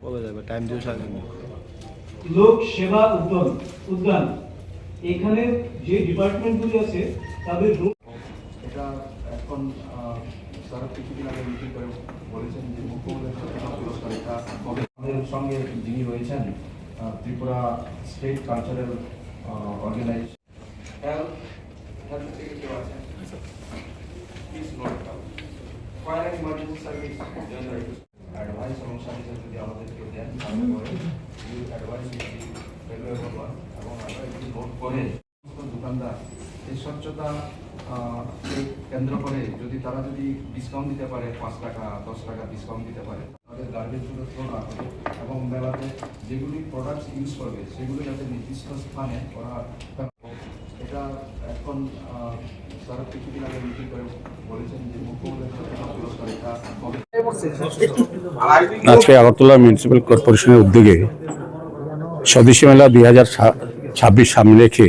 কবে যাবে? টাইম দিয়ে সাজান লোক সেবা উদ্যান উদ্যান। এখানে যে ডিপার্টমেন্টগুলি আছে তাদের রুম এটা এখন আহ, স্যার কিছুদিন আগে মিটিং করে বলেছেন যে মুখ্যমন্ত্রী আমাদের সঙ্গে যিনি রয়েছেন ত্রিপুরা স্টেট কালচারাল অর্গানাইজেশন করে দোকানদার এই স্বচ্ছতা কেন্দ্র করে যদি তারা যদি ডিসকাউন্ট দিতে পারে, পাঁচ টাকা, দশ টাকা ডিসকাউন্ট দিতে পারে, তাদের গার্বেজগুলো থ্রো না করে এবং মেলাতে যেগুলি প্রোডাক্টস ইউজ করবে, সেগুলো যাতে নির্দিষ্ট স্থানে ওরা এটা এখন স্যার কিছুদিন আগে মিটিং করে বলেছেন যে মুখ্যমন্ত্রী আজকে আগরতলা মিউনিসিপ্যাল কর্পোরেশনের উদ্যোগে স্বদেশী মেলা দুই হাজার সাত ছাব্বিশ সামনে রেখে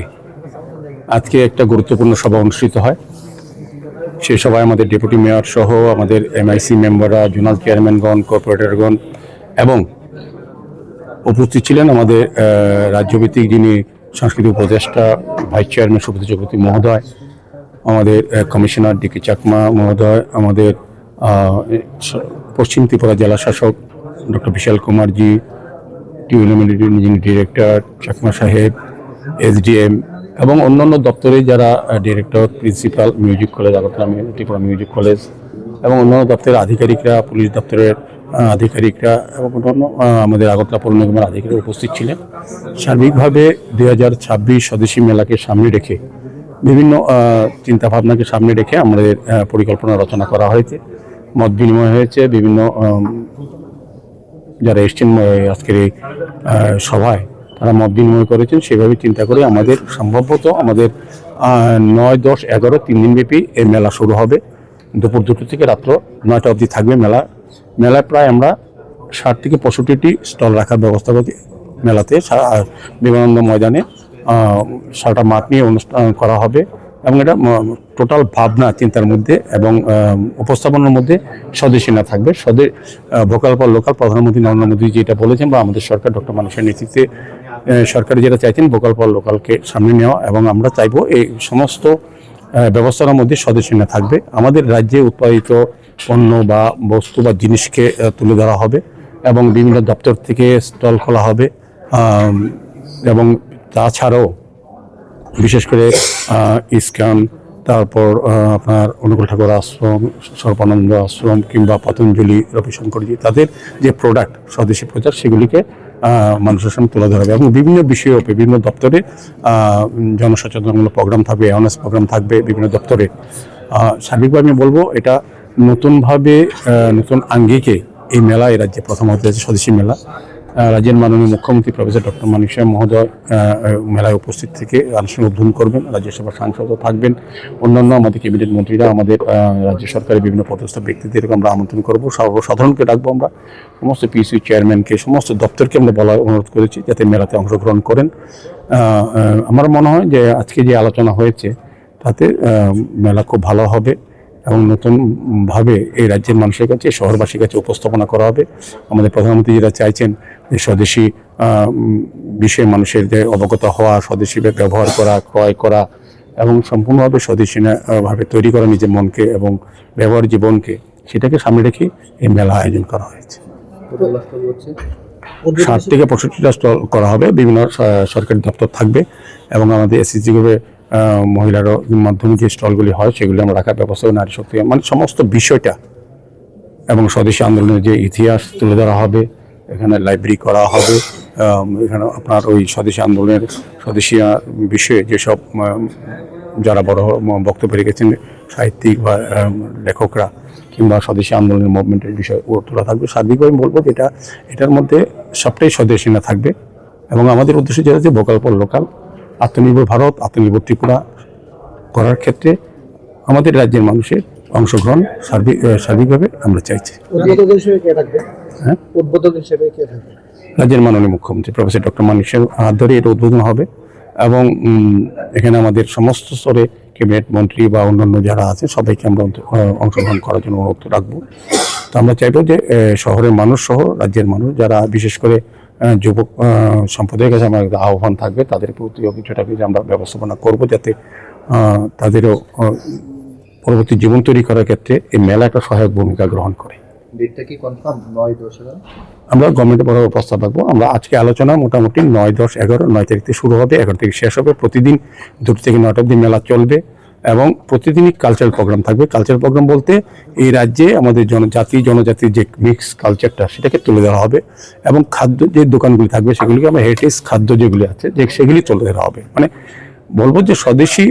আজকে একটা গুরুত্বপূর্ণ সভা অনুষ্ঠিত হয়। সেই সভায় আমাদের ডেপুটি মেয়র সহ আমাদের এমআইসি মেম্বাররা, জোনাল চেয়ারম্যানগণ, কর্পোরেটরগণ এবং উপস্থিত ছিলেন আমাদের রাজ্যভিত্তিক যিনি সাংস্কৃতিক উপদেষ্টা, ভাইস চেয়ারম্যান সুব্রত চক্রবর্তী মহোদয়, আমাদের কমিশনার ডিকে চাকমা মহোদয়, আমাদের পশ্চিম ত্রিপুরা জেলা শাসক ডক্টর বিশাল কুমারজি টিউনিভার্সিটির যিনি ডিরেক্টর, চাকমা সাহেব এসডিএম এবং অন্যান্য দপ্তরে যারা director principal music college Agartala Tripura music college এবং অন্যান্য দপ্তরের আধিকারিকরা, পুলিশ দপ্তরের আধিকারিকরা এবং অন্যান্য আমাদের আগরতলা পৌর নিগমের আধিকারিক উপস্থিত ছিলেন। সার্বিকভাবে দুই হাজার ছাব্বিশ স্বদেশী মেলাকে সামনে রেখে, বিভিন্ন চিন্তাভাবনাকে সামনে রেখে আমাদের পরিকল্পনা রচনা করা হয়েছে। মত বিনিময় হয়েছে, বিভিন্ন যারা এসছেন আজকের এই সভায় তারা মত বিনিময় করেছেন, সেভাবে চিন্তা করে আমাদের সম্ভবত আমাদের নয়, দশ, এগারো, তিন দিনব্যাপী এই মেলা শুরু হবে। দুপুর দুটো থেকে রাত্র নয়টা অবধি থাকবে মেলা। মেলায় প্রায় আমরা ষাট থেকে পঁয়ষট্টিটি স্টল রাখার ব্যবস্থা করি মেলাতে। বিবেকানন্দ ময়দানে সারাটা মাঠ নিয়ে অনুষ্ঠান করা হবে। এবং এটা টোটাল ভাবনা, চিন্তার মধ্যে এবং উপস্থাপনার মধ্যে স্বদেশী না থাকবে। স্বদে ভোকাল পর লোকাল প্রধানমন্ত্রী নরেন্দ্র মোদী যেটা বলেছেন বা আমাদের সরকার, ডক্টর মানুষের নেতৃত্বে সরকার যেটা চাইছেন ভোকাল পর লোকালকে সামনে নেওয়া এবং আমরা চাইব এই সমস্ত ব্যবস্থার মধ্যে স্বদেশী না থাকবে। আমাদের রাজ্যে উৎপাদিত পণ্য বা বস্তু বা জিনিসকে তুলে ধরা হবে এবং বিভিন্ন দপ্তর থেকে স্টল খোলা হবে। এবং তাছাড়াও বিশেষ করে ইস্কান, তারপর আপনার অনুকূল ঠাকুর আশ্রম, সর্বানন্দ আশ্রম কিংবা পতঞ্জলি, রবিশঙ্করজি, তাদের যে প্রোডাক্ট স্বদেশি প্রচার সেগুলিকে মানুষের সামনে তুলে ধরা হবে। এবং বিভিন্ন বিষয়ে বিভিন্ন দপ্তরে জনসচেতনমূলক প্রোগ্রাম থাকবে অ্যাওয়ারনেস প্রোগ্রাম থাকবে বিভিন্ন দপ্তরে। সার্বিকভাবে আমি বলব, এটা নতুনভাবে নতুন আঙ্গিকে এই মেলা এই রাজ্যে প্রথম হতে যাচ্ছে, স্বদেশী মেলা রাজ্যের মাননীয় মুখ্যমন্ত্রী প্রফেসর ডক্টর মানিক সাহেব মহোদয় মেলায় উপস্থিত থেকে আনুষ্ঠানিক উদ্বোধন করবেন, রাজ্যসভার সাংসদও থাকবেন, অন্যান্য আমাদের ক্যাবিনেট মন্ত্রীরা আমাদের রাজ্য সরকারের বিভিন্ন পদস্থ ব্যক্তিদেরকে আমরা আমন্ত্রণ করব। সর্বসাধারণকে ডাকবো আমরা, সমস্ত পিসি চেয়ারম্যানকে সমস্ত দপ্তরকে আমরা বলার অনুরোধ করেছি যাতে মেলাতে অংশগ্রহণ করেন। আমার মনে হয় যে আজকে যে আলোচনা হয়েছে, তাতে মেলা খুব ভালো হবে। এবং নতুনভাবে এই রাজ্যের মানুষের কাছে, শহরবাসীর কাছে উপস্থাপনা করা হবে। আমাদের প্রধানমন্ত্রী যেটা চাইছেন যে স্বদেশি বিষয়ে মানুষের যে অবগত হওয়া, স্বদেশি ব্যবহার করা, ক্রয় করা এবং সম্পূর্ণভাবে স্বদেশী ভাবে তৈরি করা নিজের মনকে এবং ব্যবহার জীবনকে, সেটাকে সামনে রেখে এই মেলা আয়োজন করা হয়েছে। ষাট থেকে পঁয়ষট্টিটা স্টল করা হবে। বিভিন্ন সরকারি দপ্তর থাকবে এবং আমাদের এসএসজি গ্রুপে মহিলারও মাধ্যমে যে স্টলগুলি হয়, সেগুলি আমরা রাখার ব্যবস্থা নারী শক্তি মানে সমস্ত বিষয়টা এবং স্বদেশী আন্দোলনের যে ইতিহাস তুলে ধরা হবে, এখানে লাইব্রেরি করা হবে এখানে আপনার ওই স্বদেশী আন্দোলনের স্বদেশী বিষয়ে যেসব যারা বড় বক্তব্য রেখেছেন, সাহিত্যিক বা লেখকরা কিংবা স্বদেশী আন্দোলনের মুভমেন্টের বিষয় তোলা থাকবে। সার্বিকভাবে বলব যে এটা, এটার মধ্যে সবটাই স্বদেশী না থাকবে এবং আমাদের উদ্দেশ্য যেটা যে ভোকাল পর লোকাল। আত্মনির্ভর ভারত আত্মনির্ভর ত্রিপুরা করার ক্ষেত্রে আমাদের রাজ্যের মানুষের অংশগ্রহণ সার্বিক সার্বিকভাবে আমরা চাইছি। হ্যাঁ? রাজ্যের মাননীয় মুখ্যমন্ত্রী প্রফেসর ডক্টর সাহেব হাত ধরে এটা উদ্বোধন হবে এবং এখানে আমাদের সমস্ত স্তরে ক্যাবিনেট মন্ত্রী বা অন্যান্য যারা আছে সবাইকে আমরা অংশগ্রহণ করার জন্য অনুরোধ রাখব। তো আমরা চাইব যে শহরের মানুষ সহ রাজ্যের মানুষ যারা বিশেষ করে যুবক সম্প্রদায়ের কাছে আমার আহ্বান থাকবে তাদের প্রতিও কিছুটা কিছু আমরা ব্যবস্থাপনা করব যাতে তাদেরও পরবর্তী জীবন তৈরি করার ক্ষেত্রে এই মেলা একটা সহায়ক ভূমিকা গ্রহণ করে। আমরা গভর্নমেন্টের বরাবর প্রস্তাব রাখব। আমরা আজকে আলোচনা মোটামুটি নয় দশ এগারো নয় তারিখ থেকে শুরু হবে এগারো থেকে শেষ হবে। প্রতিদিন দুটো থেকে নয়টা অব্দি মেলা চলবে। এবং প্রতিদিনই কালচারাল প্রোগ্রাম থাকবে। কালচারাল প্রোগ্রাম বলতে এই রাজ্যে আমাদের জনজাতি, জনজাতির যে মিক্স কালচারটা সেটাকে তুলে ধরা হবে এবং খাদ্য যে দোকানগুলি থাকবে, সেগুলিকে আমরা হেরিটেজ খাদ্য যেগুলি আছে, যে সেগুলি তুলে ধরা হবে। মানে বলব যে স্বদেশি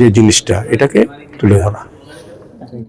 যে জিনিসটা, এটাকে তুলে ধরা।